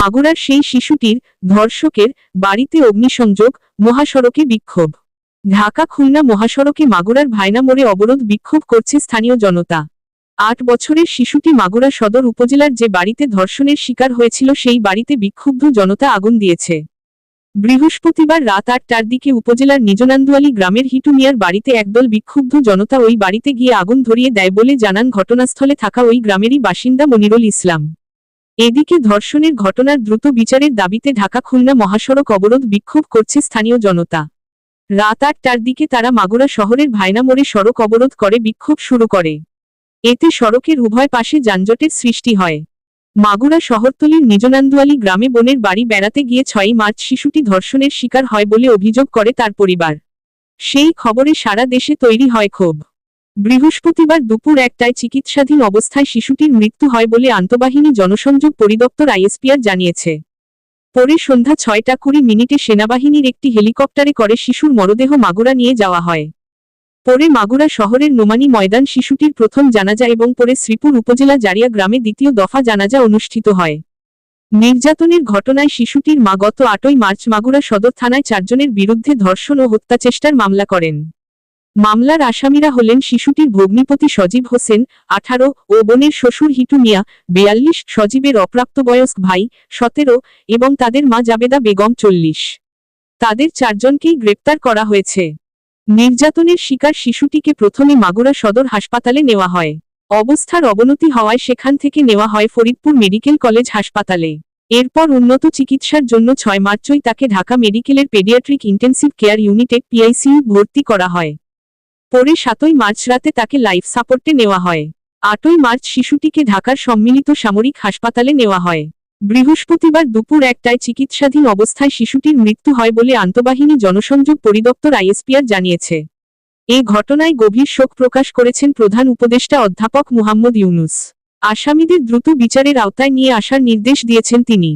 মাগুরার সেই শিশুটির ধর্ষকের বাড়িতে অগ্নিসংযোগ, মহাসড়কে বিক্ষোভ। ঢাকা খুলনা মহাসড়কে মাগুরার ভাইনা মোড়ে অবরোধ বিক্ষোভ করছে স্থানীয় জনতা। আট বছরের শিশুটি মাগুরা সদর উপজেলার যে বাড়িতে ধর্ষণের শিকার হয়েছিল সেই বাড়িতে বিক্ষুব্ধ জনতা আগুন দিয়েছে। বৃহস্পতিবার রাত আটটার দিকে উপজেলার নিজনান্দুয়ালি গ্রামের হিটু মিয়ার বাড়িতে একদল বিক্ষুব্ধ জনতা ওই বাড়িতে গিয়ে আগুন ধরিয়ে দেয় বলে জানান ঘটনাস্থলে থাকা ওই গ্রামেরই বাসিন্দা মনিরুল ইসলাম। এদিকে ধর্ষণের ঘটনার দ্রুত বিচারের দাবিতে ঢাকা খুলনা মহাসড়ক অবরোধ বিক্ষোভ করছে স্থানীয় জনতা। রাত আটটার দিকে তারা মাগুরা শহরের ভাইনা মোড়ে সড়ক অবরোধ করে বিক্ষোভ শুরু করে। এতে সড়কের উভয় পাশে যানজটের সৃষ্টি হয়। মাগুরা শহরতলির নিজনান্দুয়ালি গ্রামে বোনের বাড়ি বেড়াতে গিয়ে ছয়ই মার্চ শিশুটি ধর্ষণের শিকার হয় বলে অভিযোগ করে তার পরিবার। সেই খবরে সারা দেশে তৈরি হয় ক্ষোভ। বৃহস্পতিবার দুপুর একটায় চিকিৎসাধীন অবস্থায় শিশুটির মৃত্যু হয় বলে আন্তঃবাহিনী জনসংযোগ পরিদপ্তর আইএসপিআর জানিয়েছে। পরে সন্ধ্যা ছয়টা কুড়ি মিনিটে সেনাবাহিনীর একটি হেলিকপ্টারে করে শিশুর মরদেহ মাগুরা নিয়ে যাওয়া হয়। পরে মাগুরা শহরের নোমানি ময়দান শিশুটির প্রথম জানাজা এবং পরে শ্রীপুর উপজেলা জারিয়া গ্রামে দ্বিতীয় দফা জানাজা অনুষ্ঠিত হয়। নির্যাতনের ঘটনায় শিশুটির মা গত আটই মার্চ মাগুরা সদর থানায় চারজনের বিরুদ্ধে ধর্ষণ ও হত্যাচেষ্টার মামলা করেন। মামলার আসামিরা হলেন শিশুটির ভগ্নিপতি সজীব হোসেন, আঠারো, ও বোনের শ্বশুর হিটু মিয়া, বেয়াল্লিশ, সজীবের অপ্রাপ্তবয়স্ক ভাই, সতেরো, এবং তাদের মা জাবেদা বেগম, চল্লিশ। তাদের চারজনকেই গ্রেপ্তার করা হয়েছে। নির্যাতনের শিকার শিশুটিকে প্রথমে মাগুরা সদর হাসপাতালে নেওয়া হয়। অবস্থার অবনতি হওয়ায় সেখান থেকে নেওয়া হয় ফরিদপুর মেডিকেল কলেজ হাসপাতালে। এরপর উন্নত চিকিৎসার জন্য ছয় মার্চই তাকে ঢাকা মেডিকেলের পেডিয়াট্রিক ইন্টেন্সিভ কেয়ার ইউনিটে পিআইসিইউ ভর্তি করা হয়। পরে সাতই মার্চ রাতে তাকে লাইফ সাপোর্টে নেওয়া হয়। আটই মার্চ শিশুটিকে ঢাকার সম্মিলিত সামরিক হাসপাতালে নেওয়া হয়। বৃহস্পতিবার দুপুর একটায় চিকিৎসাধীন অবস্থায় শিশুটির মৃত্যু হয় বলে আন্তঃবাহিনী জনসংযোগ পরিদপ্তর আইএসপিআর জানিয়েছে। এ ঘটনায় গভীর শোক প্রকাশ করেছেন প্রধান উপদেষ্টা অধ্যাপক মুহাম্মদ ইউনুস। আসামিদের দ্রুত বিচারের আওতায় নিয়ে আসার নির্দেশ দিয়েছেন তিনি।